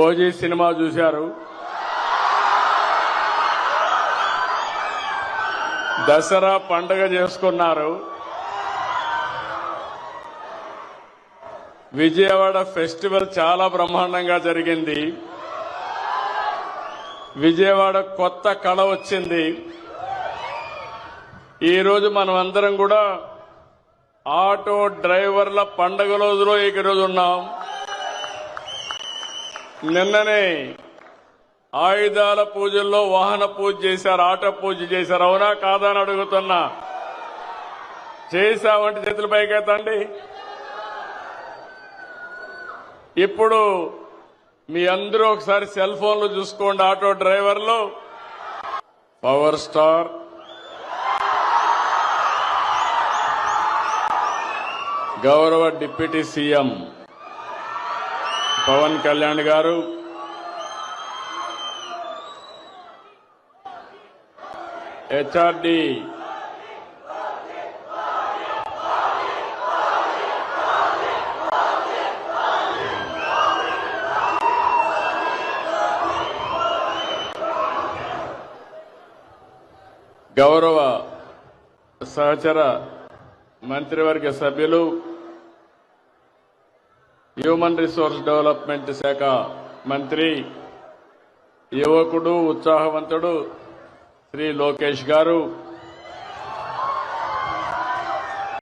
OG cinema చూశారు. దసరా పండగ చేసుకున్నారు. విజయవాడ ఫెస్టివల్ చాలా బ్రహ్మాండంగా జరిగింది. విజయవాడ కొత్త కళ వచ్చింది. ఈరోజు మనం అందరం కూడా ఆటో డ్రైవర్ల పండగ రోజులో ఈరోజు ఉన్నాం. నిన్ననే ఆయుధాల పూజల్లో వాహన పూజ చేశారు ఆటో పూజ చేశారు. అవునా కాదా అని అడుగుతున్నా. చేశామంటే చేతుల పైకెత్తండి. ఇప్పుడు మీ అందరూ ఒకసారి సెల్ ఫోన్లు చూసుకోండి ఆటో డ్రైవర్లు. Power star. గౌరవ deputy CM. Pawan Kalyan garu. HRD. గౌరవ సహచర మంత్రివర్గ సభ్యులు హ్యూమన్ రిసోర్స్ డెవలప్మెంట్ శాఖ మంత్రి యువకుడు ఉత్సాహవంతుడు శ్రీ లోకేష్ గారు